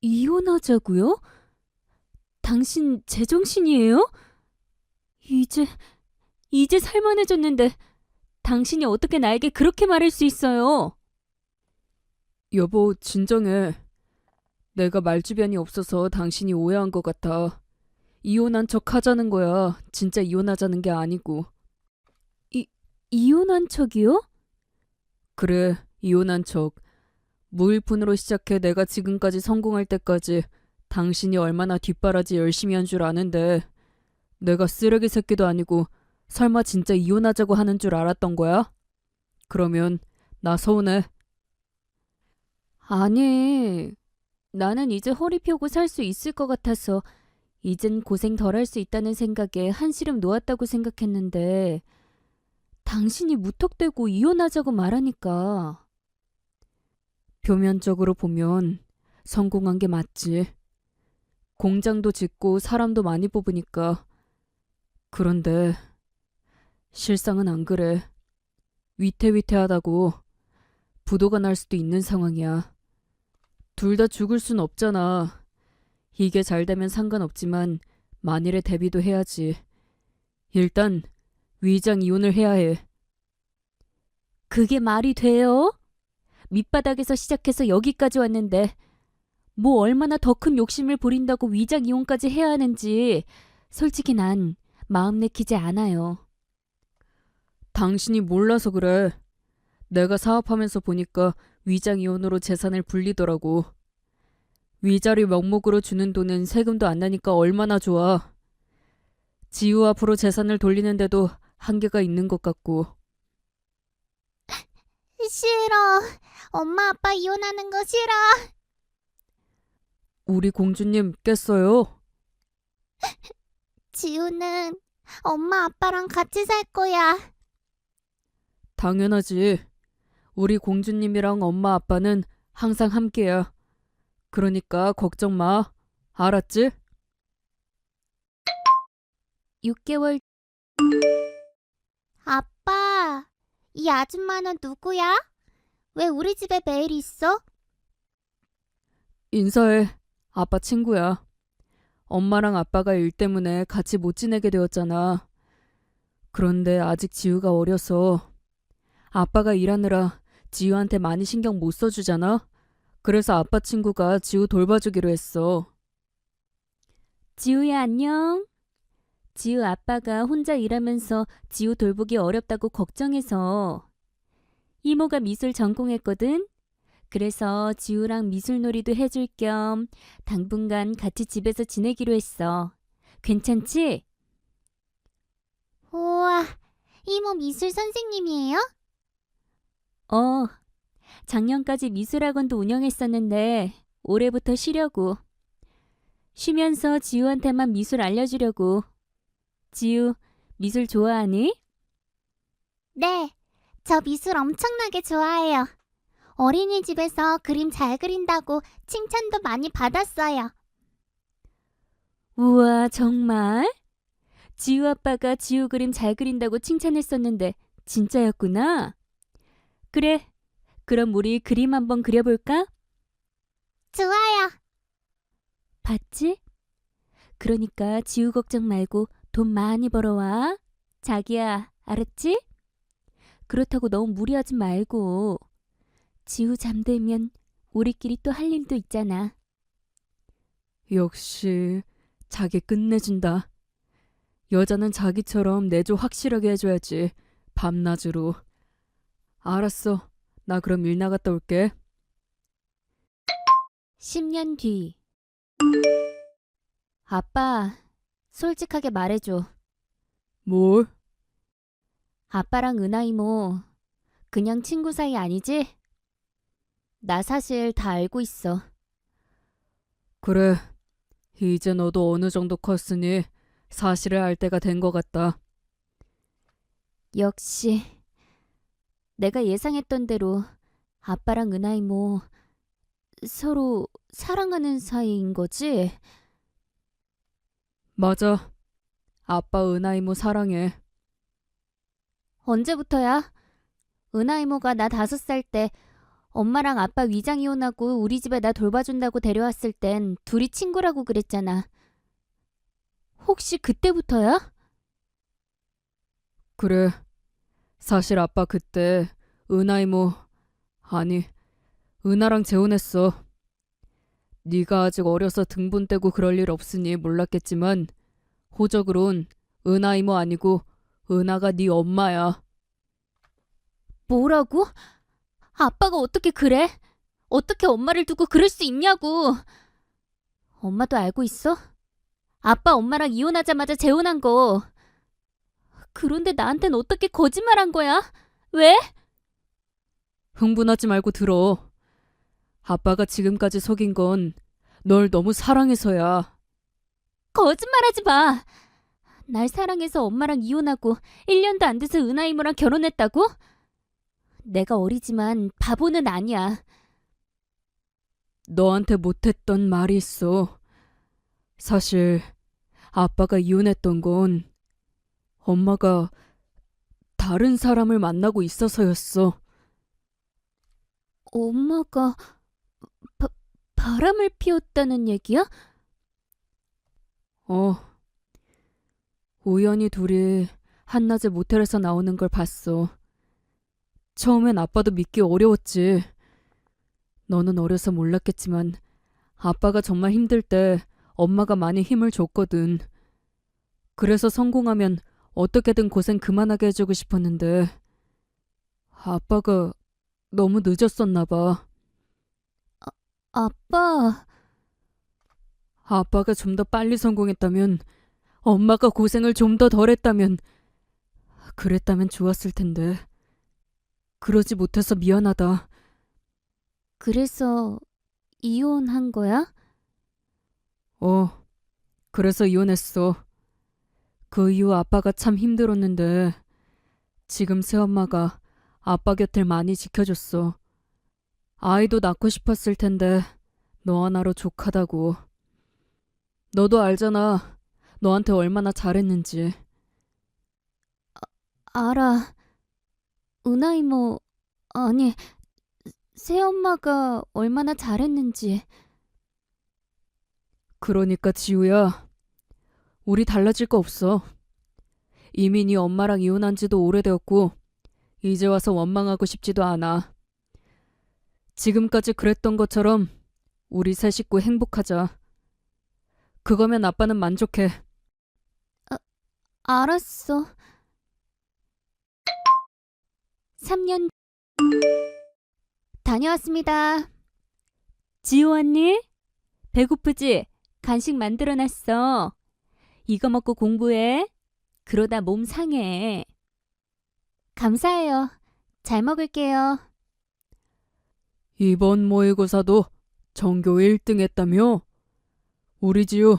이혼하자고요? 당신 제정신이에요? 이제, 이제 살만해졌는데 당신이 어떻게 나에게 그렇게 말할 수 있어요? 여보, 진정해. 내가 말주변이 없어서 당신이 오해한 것 같아. 이혼한 척 하자는 거야. 진짜 이혼하자는 게 아니고. 이혼한 척이요? 그래, 이혼한 척. 무일푼으로 시작해 내가 지금까지 성공할 때까지 당신이 얼마나 뒷바라지 열심히 한 줄 아는데 내가 쓰레기 새끼도 아니고 설마 진짜 이혼하자고 하는 줄 알았던 거야? 그러면 나 서운해. 아니, 나는 이제 허리 펴고 살 수 있을 것 같아서 이젠 고생 덜 할 수 있다는 생각에 한시름 놓았다고 생각했는데 당신이 무턱대고 이혼하자고 말하니까 표면적으로 보면 성공한 게 맞지. 공장도 짓고 사람도 많이 뽑으니까. 그런데 실상은 안 그래. 위태위태하다고 부도가 날 수도 있는 상황이야. 둘 다 죽을 순 없잖아. 이게 잘 되면 상관없지만 만일에 대비도 해야지. 일단 위장 이혼을 해야 해. 그게 말이 돼요? 밑바닥에서 시작해서 여기까지 왔는데 뭐 얼마나 더 큰 욕심을 부린다고 위장 이혼까지 해야 하는지 솔직히 난 마음 내키지 않아요. 당신이 몰라서 그래. 내가 사업하면서 보니까 위장 이혼으로 재산을 불리더라고. 위자료 명목으로 주는 돈은 세금도 안 나니까 얼마나 좋아. 지우 앞으로 재산을 돌리는데도 한계가 있는 것 같고. 싫어. 엄마 아빠 이혼하는 거 싫어. 우리 공주님 깼어요? 지우는 엄마 아빠랑 같이 살 거야. 당연하지. 우리 공주님이랑 엄마 아빠는 항상 함께야. 그러니까 걱정 마. 알았지? 6개월 아빠, 이 아줌마는 누구야? 왜 우리 집에 매일 있어? 인사해. 아빠 친구야. 엄마랑 아빠가 일 때문에 같이 못 지내게 되었잖아. 그런데 아직 지우가 어려서 아빠가 일하느라 지우한테 많이 신경 못 써주잖아. 그래서 아빠 친구가 지우 돌봐주기로 했어. 지우야 안녕. 지우 아빠가 혼자 일하면서 지우 돌보기 어렵다고 걱정해서 이모가 미술 전공했거든. 그래서 지우랑 미술놀이도 해줄 겸 당분간 같이 집에서 지내기로 했어. 괜찮지? 우와, 이모 미술 선생님이에요? 어. 작년까지 미술학원도 운영했었는데 올해부터 쉬려고. 쉬면서 지우한테만 미술 알려주려고. 지우, 미술 좋아하니? 네, 저 미술 엄청나게 좋아해요. 어린이집에서 그림 잘 그린다고 칭찬도 많이 받았어요. 우와, 정말? 지우 아빠가 지우 그림 잘 그린다고 칭찬했었는데 진짜였구나. 그래, 그럼 우리 그림 한번 그려볼까? 좋아요. 봤지? 그러니까 지우 걱정 말고 돈 많이 벌어와. 자기야, 알았지? 그렇다고 너무 무리하지 말고. 지우 잠들면 우리끼리 또 할 일도 있잖아. 역시 자기 끝내준다. 여자는 자기처럼 내조 확실하게 해줘야지. 밤낮으로. 알았어. 나 그럼 일 나갔다 올게. 10년 뒤. 아빠, 솔직하게 말해줘. 뭘? 아빠랑 은하 이모, 그냥 친구 사이 아니지? 나 사실 다 알고 있어. 그래. 이제 너도 어느 정도 컸으니 사실을 알 때가 된 것 같다. 역시, 내가 예상했던 대로 아빠랑 은하 이모, 서로 사랑하는 사이인 거지? 맞아. 아빠 은하 이모 사랑해. 언제부터야? 은하 이모가 나 다섯 살 때 엄마랑 아빠 위장 이혼하고 우리 집에 나 돌봐준다고 데려왔을 땐 둘이 친구라고 그랬잖아. 혹시 그때부터야? 그래. 사실 아빠 그때 은하 이모 아니 은하랑 재혼했어. 네가 아직 어려서 등분 떼고 그럴 일 없으니 몰랐겠지만 호적으론 은하 이모 아니고 은하가 네 엄마야. 뭐라고? 아빠가 어떻게 그래? 어떻게 엄마를 두고 그럴 수 있냐고. 엄마도 알고 있어? 아빠 엄마랑 이혼하자마자 재혼한 거. 그런데 나한텐 어떻게 거짓말한 거야? 왜? 흥분하지 말고 들어. 아빠가 지금까지 속인 건 널 너무 사랑해서야. 거짓말하지 마. 날 사랑해서 엄마랑 이혼하고 1년도 안 돼서 은하 이모랑 결혼했다고? 내가 어리지만 바보는 아니야. 너한테 못했던 말이 있어. 사실 아빠가 이혼했던 건 엄마가 다른 사람을 만나고 있어서였어. 엄마가 바, 바람을 피웠다는 얘기야? 어. 우연히 둘이 한낮에 모텔에서 나오는 걸 봤어. 처음엔 아빠도 믿기 어려웠지. 너는 어려서 몰랐겠지만 아빠가 정말 힘들 때 엄마가 많이 힘을 줬거든. 그래서 성공하면 어떻게든 고생 그만하게 해주고 싶었는데 아빠가 너무 늦었었나 봐. 아빠, 아빠가 좀 더 빨리 성공했다면, 엄마가 고생을 좀 더 덜 했다면, 그랬다면 좋았을 텐데. 그러지 못해서 미안하다. 그래서 이혼한 거야? 어, 그래서 이혼했어. 그 이후 아빠가 참 힘들었는데, 지금 새엄마가 아빠 곁을 많이 지켜줬어. 아이도 낳고 싶었을 텐데, 너 하나로 족하다고. 너도 알잖아. 너한테 얼마나 잘했는지. 알아. 은하 이모, 아니, 새엄마가 얼마나 잘했는지. 그러니까 지우야, 우리 달라질 거 없어. 이미 네 엄마랑 이혼한 지도 오래되었고, 이제 와서 원망하고 싶지도 않아. 지금까지 그랬던 것처럼 우리 세 식구 행복하자. 그거면 아빠는 만족해. 알았어. 3년 다녀왔습니다. 지호 언니, 배고프지? 간식 만들어놨어. 이거 먹고 공부해. 그러다 몸 상해. 감사해요. 잘 먹을게요. 이번 모의고사도 전교 1등 했다며? 우리 지우,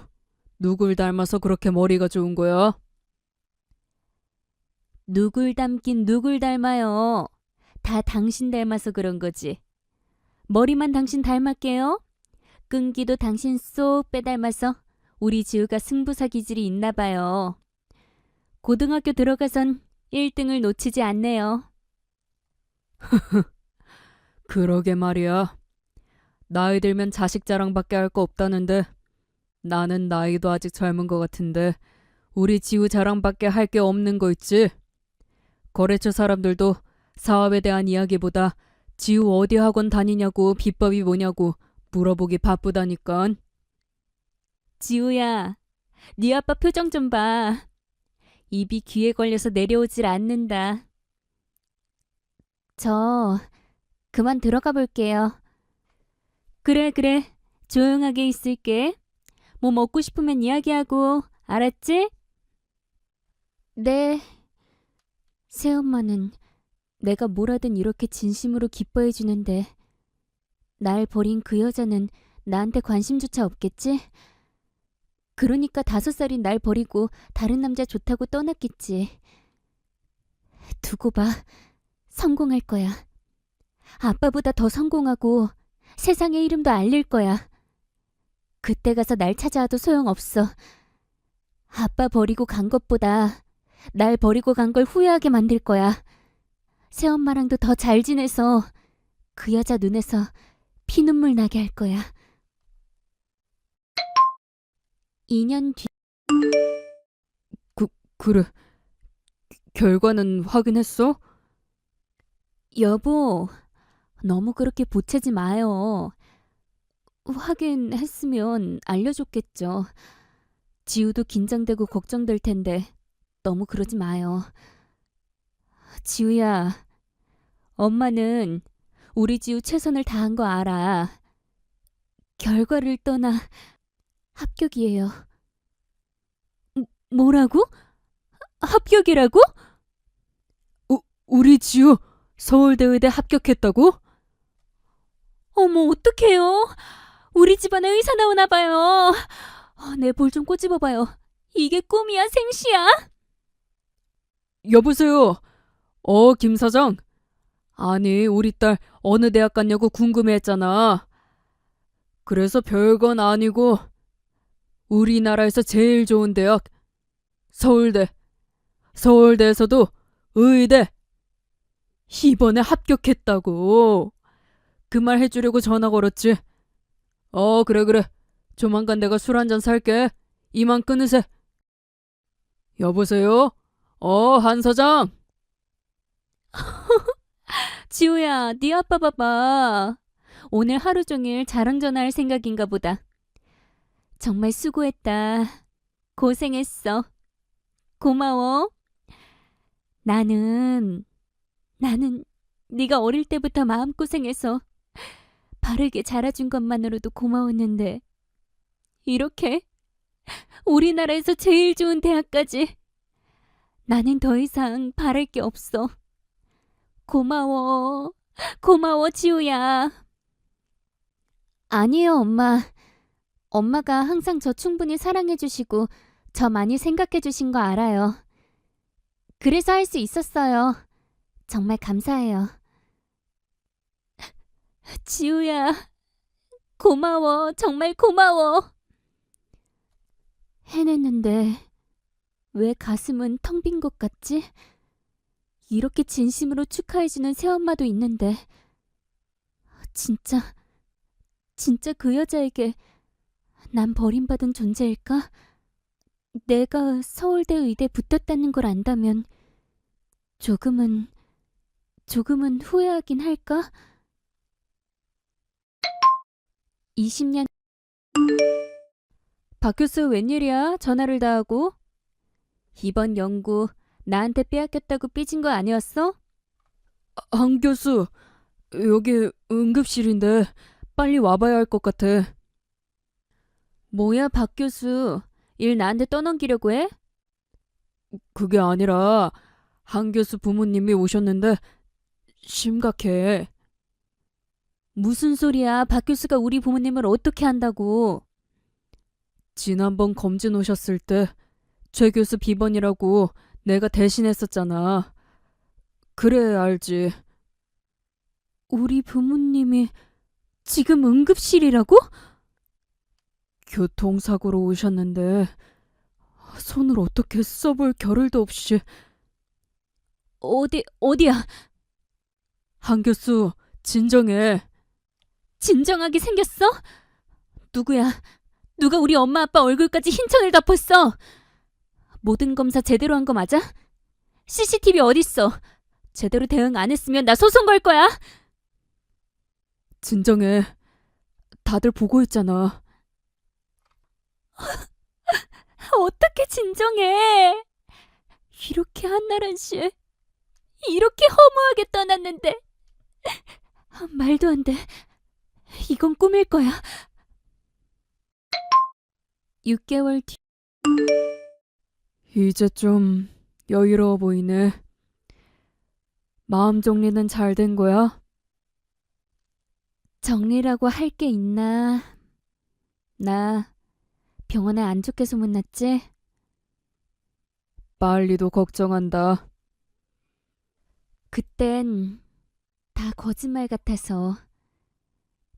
누굴 닮아서 그렇게 머리가 좋은 거야? 누굴 닮긴 누굴 닮아요. 다 당신 닮아서 그런 거지. 머리만 당신 닮았게요. 끈기도 당신 쏙 빼닮아서 우리 지우가 승부사 기질이 있나 봐요. 고등학교 들어가선 1등을 놓치지 않네요. 그러게 말이야. 나이 들면 자식 자랑밖에 할 거 없다는데 나는 나이도 아직 젊은 것 같은데 우리 지우 자랑밖에 할 게 없는 거 있지? 거래처 사람들도 사업에 대한 이야기보다 지우 어디 학원 다니냐고 비법이 뭐냐고 물어보기 바쁘다니깐. 지우야, 네 아빠 표정 좀 봐. 입이 귀에 걸려서 내려오질 않는다. 저 그만 들어가 볼게요. 그래, 그래. 조용하게 있을게. 뭐 먹고 싶으면 이야기하고, 알았지? 네. 새엄마는 내가 뭘 하든 이렇게 진심으로 기뻐해 주는데, 날 버린 그 여자는 나한테 관심조차 없겠지? 그러니까 다섯 살인 날 버리고 다른 남자 좋다고 떠났겠지. 두고 봐. 성공할 거야. 아빠보다 더 성공하고 세상의 이름도 알릴 거야. 그때 가서 날 찾아와도 소용없어. 아빠 버리고 간 것보다 날 버리고 간 걸 후회하게 만들 거야. 새엄마랑도 더 잘 지내서 그 여자 눈에서 피눈물 나게 할 거야. 2년 뒤 그래. 결과는 확인했어? 여보, 너무 그렇게 보채지 마요. 확인했으면 알려줬겠죠. 지우도 긴장되고 걱정될 텐데 너무 그러지 마요. 지우야, 엄마는 우리 지우 최선을 다한 거 알아. 결과를 떠나 합격이에요. 뭐- 뭐라고? 합격이라고? 우리 지우 서울대의대 합격했다고? 어머, 어떡해요? 우리 집안에 의사 나오나 봐요. 내볼 좀 꼬집어 봐요. 이게 꿈이야, 생시야? 여보세요. 어, 김 사장. 아니, 우리 딸 어느 대학 갔냐고 궁금해했잖아. 그래서 별건 아니고 우리나라에서 제일 좋은 대학 서울대. 서울대에서도 의대 이번에 합격했다고. 그 말 해주려고 전화 걸었지. 어, 그래, 그래. 조만간 내가 술 한 잔 살게. 이만 끊으세. 여보세요? 어, 한 사장. 지우야, 네 아빠 봐봐. 오늘 하루 종일 자랑 전화할 생각인가 보다. 정말 수고했다. 고생했어. 고마워. 나는 나는 네가 어릴 때부터 마음고생해서 바르게 자라준 것만으로도 고마웠는데 이렇게 우리나라에서 제일 좋은 대학까지 나는 더 이상 바랄 게 없어. 고마워. 고마워, 지우야. 아니에요, 엄마. 엄마가 항상 저 충분히 사랑해주시고, 저 많이 생각해주신 거 알아요. 그래서 할 수 있었어요. 정말 감사해요. 지우야, 고마워. 정말 고마워. 해냈는데, 왜 가슴은 텅 빈 것 같지? 이렇게 진심으로 축하해주는 새엄마도 있는데, 진짜, 진짜 그 여자에게 난 버림받은 존재일까? 내가 서울대 의대 붙었다는 걸 안다면 조금은, 조금은 후회하긴 할까? 20년 박 교수 웬일이야? 전화를 다 하고. 이번 연구 나한테 빼앗겼다고 삐진 거 아니었어? 한 교수, 여기 응급실인데 빨리 와봐야 할 것 같아. 뭐야, 박 교수. 일 나한테 떠넘기려고 해? 그게 아니라 한 교수 부모님이 오셨는데 심각해. 무슨 소리야? 박 교수가 우리 부모님을 어떻게 한다고? 지난번 검진 오셨을 때 최 교수 비번이라고 내가 대신했었잖아. 그래 알지. 우리 부모님이 지금 응급실이라고? 교통사고로 오셨는데 손을 어떻게 써볼 겨를도 없이 어디, 어디야? 한 교수 진정해. 진정하게 생겼어? 누구야? 누가 우리 엄마 아빠 얼굴까지 흰천을 덮었어? 모든 검사 제대로 한 거 맞아? CCTV 어딨어? 제대로 대응 안 했으면 나 소송 걸 거야? 진정해. 다들 보고 있잖아. 어떻게 진정해? 이렇게 한나란 씨, 이렇게 허무하게 떠났는데. 말도 안 돼. 이건 꿈일 거야. 6개월 뒤. 이제 좀 여유로워 보이네. 마음 정리는 잘 된 거야? 정리라고 할 게 있나? 나 병원에 안 좋게 소문났지? 빨리도 걱정한다. 그땐 다 거짓말 같아서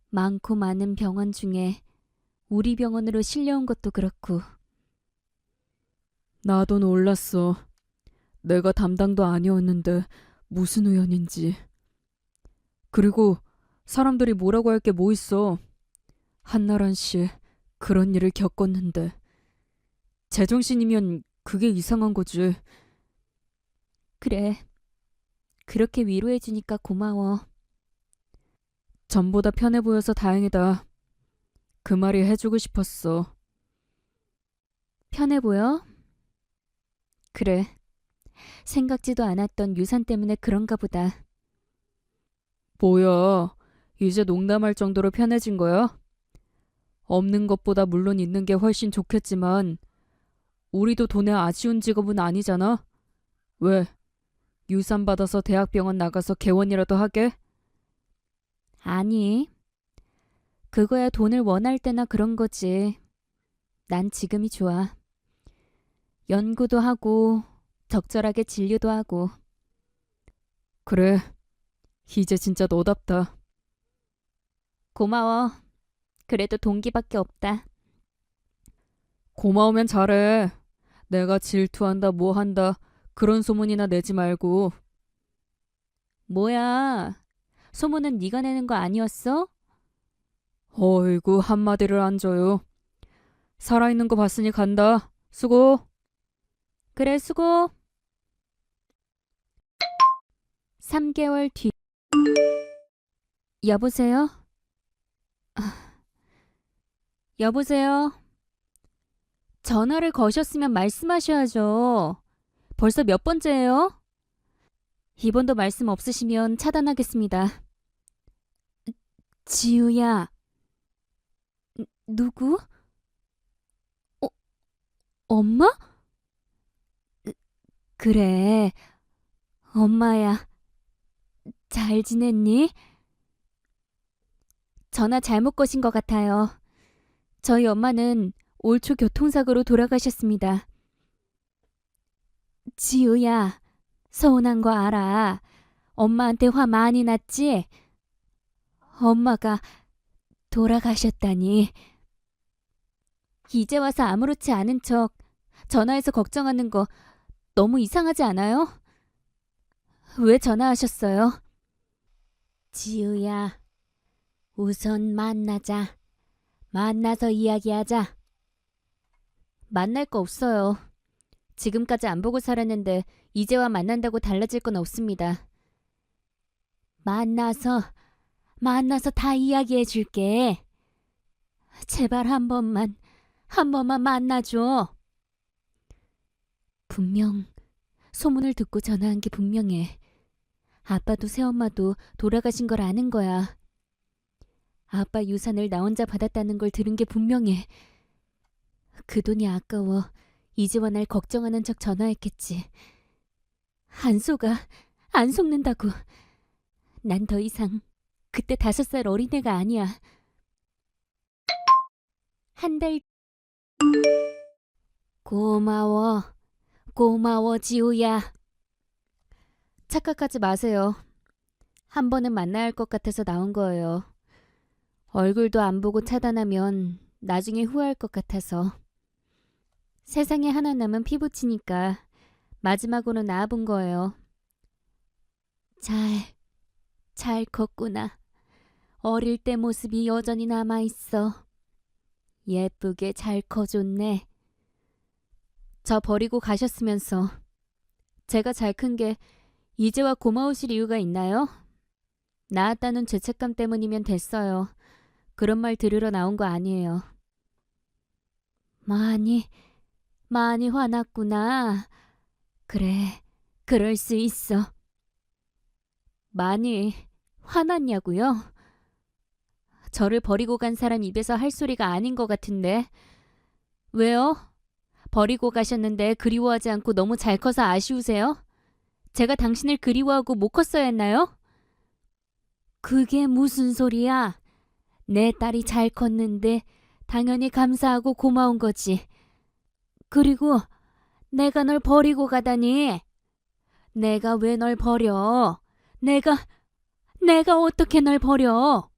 많고 많은 병원 중에 우리 병원으로 실려온 것도 그렇고 나도 놀랐어. 내가 담당도 아니었는데 무슨 우연인지. 그리고 사람들이 뭐라고 할 게 뭐 있어. 한나란 씨, 그런 일을 겪었는데. 제정신이면 그게 이상한 거지. 그래. 그렇게 위로해주니까 고마워. 전보다 편해 보여서 다행이다. 그 말이 해주고 싶었어. 편해 보여? 그래. 생각지도 않았던 유산 때문에 그런가 보다. 뭐야, 이제 농담할 정도로 편해진 거야? 없는 것보다 물론 있는 게 훨씬 좋겠지만, 우리도 돈에 아쉬운 직업은 아니잖아? 왜? 유산 받아서 대학병원 나가서 개원이라도 하게? 아니. 그거야 돈을 원할 때나 그런 거지. 난 지금이 좋아. 연구도 하고, 적절하게 진료도 하고. 그래, 이제 진짜 너답다. 고마워. 그래도 동기밖에 없다. 고마우면 잘해. 내가 질투한다, 뭐 한다, 그런 소문이나 내지 말고. 뭐야. 소문은 네가 내는 거 아니었어? 어이구, 한마디를 안 줘요. 살아있는 거 봤으니 간다. 수고. 그래, 수고. 3개월 뒤. 여보세요? 아, 여보세요? 전화를 거셨으면 말씀하셔야죠. 벌써 몇 번째예요? 이번도 말씀 없으시면 차단하겠습니다. 지우야. 누- 누구? 어, 엄마? 그래, 엄마야. 잘 지냈니? 전화 잘못 거신 것 같아요. 저희 엄마는 올 초 교통사고로 돌아가셨습니다. 지우야, 서운한 거 알아. 엄마한테 화 많이 났지? 엄마가 돌아가셨다니. 이제 와서 아무렇지 않은 척 전화해서 걱정하는 거 너무 이상하지 않아요? 왜 전화하셨어요? 지우야, 우선 만나자. 만나서 이야기하자. 만날 거 없어요. 지금까지 안 보고 살았는데 이제와 만난다고 달라질 건 없습니다. 만나서, 만나서 다 이야기해 줄게. 제발 한 번만, 한 번만 만나줘. 분명 소문을 듣고 전화한 게 분명해. 아빠도 새엄마도 돌아가신 걸 아는 거야. 아빠 유산을 나 혼자 받았다는 걸 들은 게 분명해. 그 돈이 아까워 이제와 날 걱정하는 척 전화했겠지. 안 속아, 안 속는다고. 난 더 이상 그때 다섯 살 어린애가 아니야. 한 달. 고마워. 고마워, 지우야. 착각하지 마세요. 한 번은 만나야 할 것 같아서 나온 거예요. 얼굴도 안 보고 차단하면 나중에 후회할 것 같아서. 세상에 하나 남은 피부치니까 마지막으로 나와본 거예요. 잘, 잘 컸구나. 어릴 때 모습이 여전히 남아있어. 예쁘게 잘 커줬네. 저 버리고 가셨으면서 제가 잘 큰 게 이제와 고마우실 이유가 있나요? 낳았다는 죄책감 때문이면 됐어요. 그런 말 들으러 나온 거 아니에요. 많이, 많이 화났구나. 그래, 그럴 수 있어. 많이 화났냐고요? 저를 버리고 간 사람 입에서 할 소리가 아닌 것 같은데. 왜요? 버리고 가셨는데 그리워하지 않고 너무 잘 커서 아쉬우세요? 제가 당신을 그리워하고 못 컸어야 했나요? 그게 무슨 소리야? 내 딸이 잘 컸는데 당연히 감사하고 고마운 거지. 그리고 내가 널 버리고 가다니. 내가 왜 널 버려? 내가, 내가 어떻게 널 버려?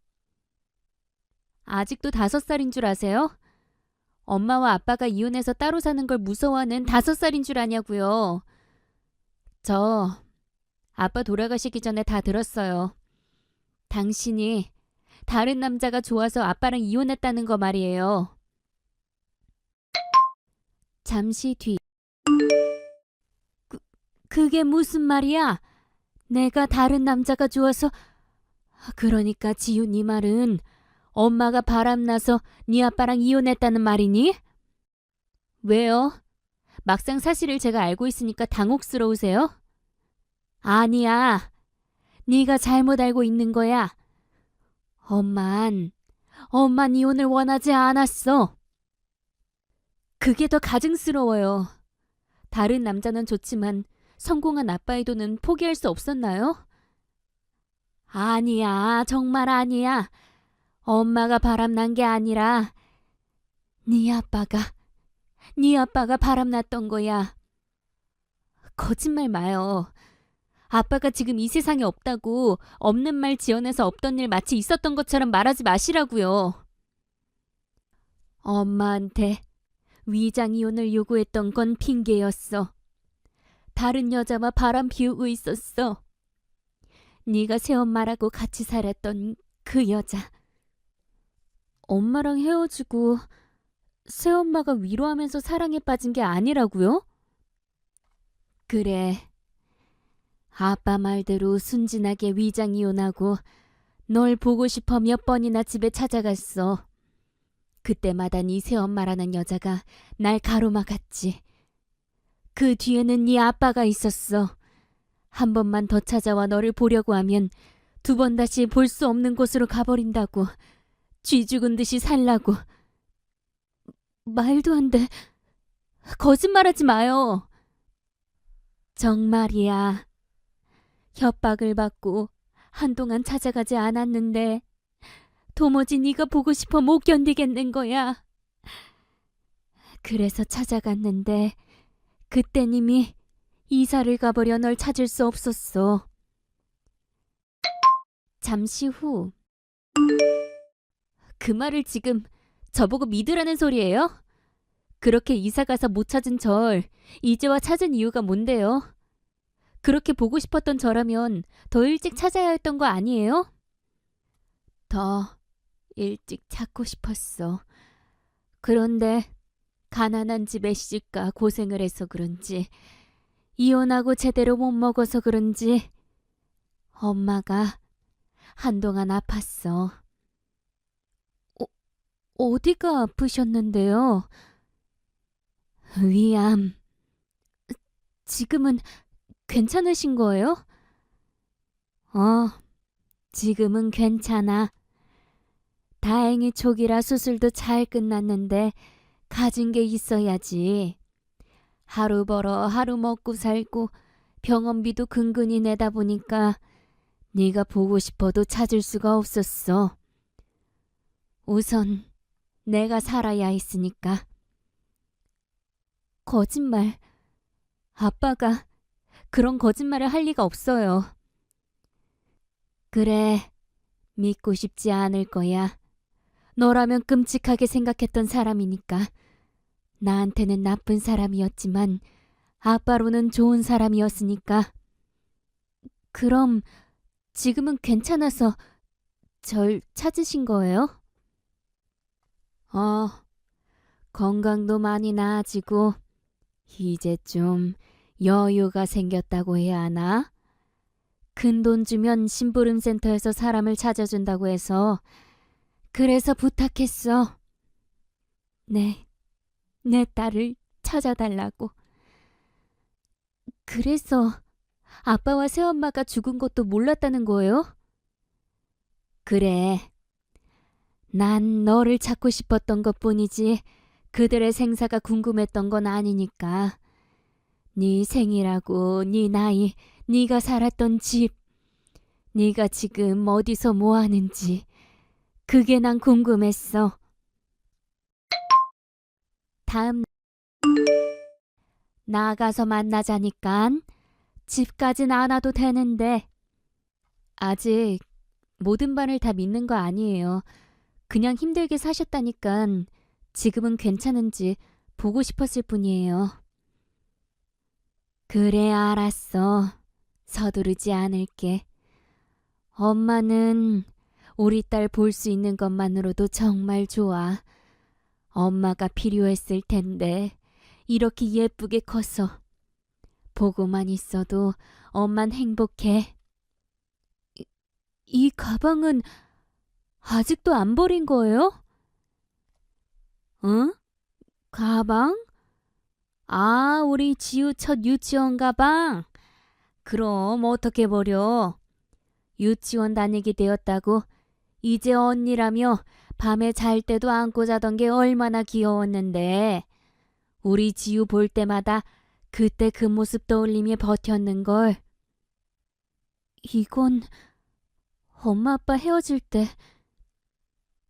아직도 다섯 살인 줄 아세요? 엄마와 아빠가 이혼해서 따로 사는 걸 무서워하는 다섯 살인 줄 아냐고요. 저 아빠 돌아가시기 전에 다 들었어요. 당신이 다른 남자가 좋아서 아빠랑 이혼했다는 거 말이에요. 잠시 뒤. 그, 그게 무슨 말이야? 내가 다른 남자가 좋아서 그러니까 지우 네 말은 엄마가 바람나서 네 아빠랑 이혼했다는 말이니? 왜요? 막상 사실을 제가 알고 있으니까 당혹스러우세요? 아니야. 네가 잘못 알고 있는 거야. 엄만, 엄만 이혼을 원하지 않았어. 그게 더 가증스러워요. 다른 남자는 좋지만 성공한 아빠의 돈은 포기할 수 없었나요? 아니야, 정말 아니야. 엄마가 바람난 게 아니라 네 아빠가 네 아빠가 바람났던 거야. 거짓말 마요. 아빠가 지금 이 세상에 없다고 없는 말 지어내서 없던 일 마치 있었던 것처럼 말하지 마시라고요. 엄마한테 위장 이혼을 요구했던 건 핑계였어. 다른 여자와 바람 피우고 있었어. 네가 새엄마라고 같이 살았던 그 여자. 엄마랑 헤어지고 새엄마가 위로하면서 사랑에 빠진 게 아니라고요? 그래. 아빠 말대로 순진하게 위장 이혼하고 널 보고 싶어 몇 번이나 집에 찾아갔어. 그때마다 네 새엄마라는 여자가 날 가로막았지. 그 뒤에는 네 아빠가 있었어. 한 번만 더 찾아와 너를 보려고 하면 두 번 다시 볼 수 없는 곳으로 가버린다고. 쥐 죽은 듯이 살라고. 말도 안 돼. 거짓말하지 마요. 정말이야. 협박을 받고 한동안 찾아가지 않았는데 도무지 네가 보고 싶어 못 견디겠는 거야. 그래서 찾아갔는데 그땐 이미 이사를 가버려 널 찾을 수 없었어. 잠시 후. 그 말을 지금 저보고 믿으라는 소리예요? 그렇게 이사 가서 못 찾은 절 이제와 찾은 이유가 뭔데요? 그렇게 보고 싶었던 저라면 더 일찍 찾아야 했던 거 아니에요? 더 일찍 찾고 싶었어. 그런데 가난한 집에 시집가 고생을 해서 그런지 이혼하고 제대로 못 먹어서 그런지 엄마가 한동안 아팠어. 어, 어디가 아프셨는데요? 위암. 지금은 괜찮으신 거예요? 어, 지금은 괜찮아. 다행히 초기라 수술도 잘 끝났는데 가진 게 있어야지. 하루 벌어 하루 먹고 살고 병원비도 근근히 내다 보니까 네가 보고 싶어도 찾을 수가 없었어. 우선 내가 살아야 했으니까. 거짓말. 아빠가 그런 거짓말을 할 리가 없어요. 그래, 믿고 싶지 않을 거야. 너라면 끔찍하게 생각했던 사람이니까. 나한테는 나쁜 사람이었지만 아빠로는 좋은 사람이었으니까. 그럼 지금은 괜찮아서 절 찾으신 거예요? 어, 건강도 많이 나아지고 이제 좀 여유가 생겼다고 해야 하나? 큰 돈 주면 심부름 센터에서 사람을 찾아준다고 해서 그래서 부탁했어. 네, 내 딸을 찾아달라고. 그래서 아빠와 새엄마가 죽은 것도 몰랐다는 거예요? 그래. 난 너를 찾고 싶었던 것 뿐이지 그들의 생사가 궁금했던 건 아니니까. 네 생일하고 네 나이, 네가 살았던 집, 네가 지금 어디서 뭐 하는지 그게 난 궁금했어. 다음 나가서 만나자니깐 집까진 안 와도 되는데 아직 모든 반을 다 믿는 거 아니에요. 그냥 힘들게 사셨다니깐 지금은 괜찮은지 보고 싶었을 뿐이에요. 그래, 알았어. 서두르지 않을게. 엄마는 우리 딸 볼 수 있는 것만으로도 정말 좋아. 엄마가 필요했을 텐데 이렇게 예쁘게 커서 보고만 있어도 엄만 행복해. 이, 이 가방은 아직도 안 버린 거예요? 응? 가방? 아, 우리 지우 첫 유치원 가방? 그럼 어떻게 버려? 유치원 다니게 되었다고 이제 언니라며 밤에 잘 때도 안고 자던 게 얼마나 귀여웠는데 우리 지우 볼 때마다 그때 그 모습 떠올리며 버텼는 걸. 이건 엄마 아빠 헤어질 때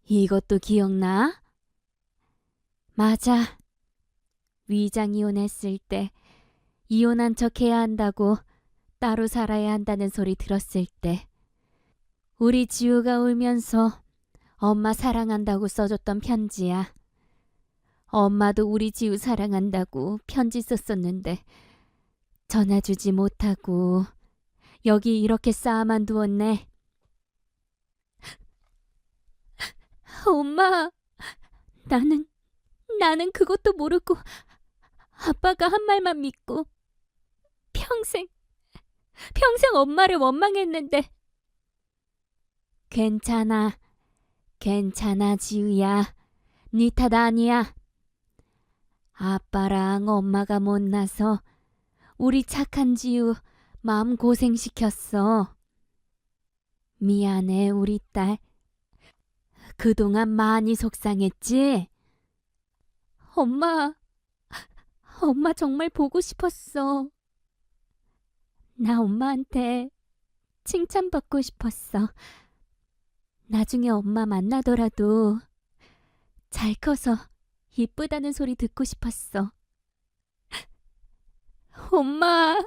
이것도 기억나? 맞아. 위장 이혼했을 때 이혼한 척 해야 한다고 따로 살아야 한다는 소리 들었을 때 우리 지우가 울면서 엄마 사랑한다고 써줬던 편지야. 엄마도 우리 지우 사랑한다고 편지 썼었는데 전화 주지 못하고 여기 이렇게 쌓아만 두었네. 엄마, 나는 나는 그것도 모르고 아빠가 한 말만 믿고 평생 평생 엄마를 원망했는데 괜찮아 괜찮아 지우야 니 탓 아니야 아빠랑 엄마가 못나서 우리 착한 지우 마음 고생시켰어 미안해 우리 딸 그동안 많이 속상했지? 엄마, 엄마 정말 보고 싶었어. 나 엄마한테 칭찬받고 싶었어. 나중에 엄마 만나더라도 잘 커서 이쁘다는 소리 듣고 싶었어. 엄마.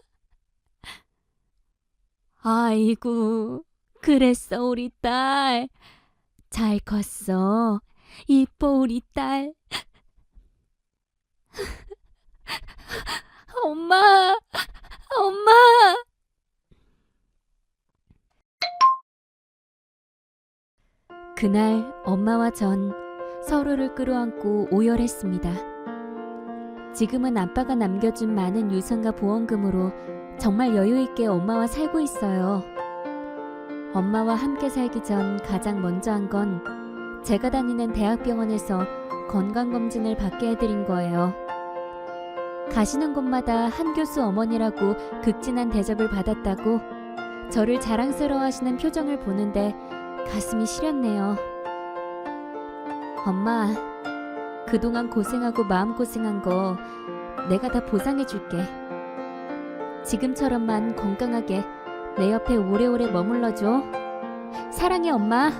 아이고, 그랬어, 우리 딸. 잘 컸어. 이뻐, 우리 딸. 엄마, 엄마. 그날 엄마와 전 서로를 끌어안고 오열했습니다. 지금은 아빠가 남겨준 많은 유산과 보험금으로 정말 여유있게 엄마와 살고 있어요. 엄마와 함께 살기 전 가장 먼저 한 건 제가 다니는 대학병원에서 건강검진을 받게 해드린 거예요. 가시는 곳마다 한 교수 어머니라고 극진한 대접을 받았다고 저를 자랑스러워 하시는 표정을 보는데 가슴이 시렸네요. 엄마, 그동안 고생하고 마음고생한 거 내가 다 보상해 줄게. 지금처럼만 건강하게 내 옆에 오래오래 머물러줘. 사랑해, 엄마.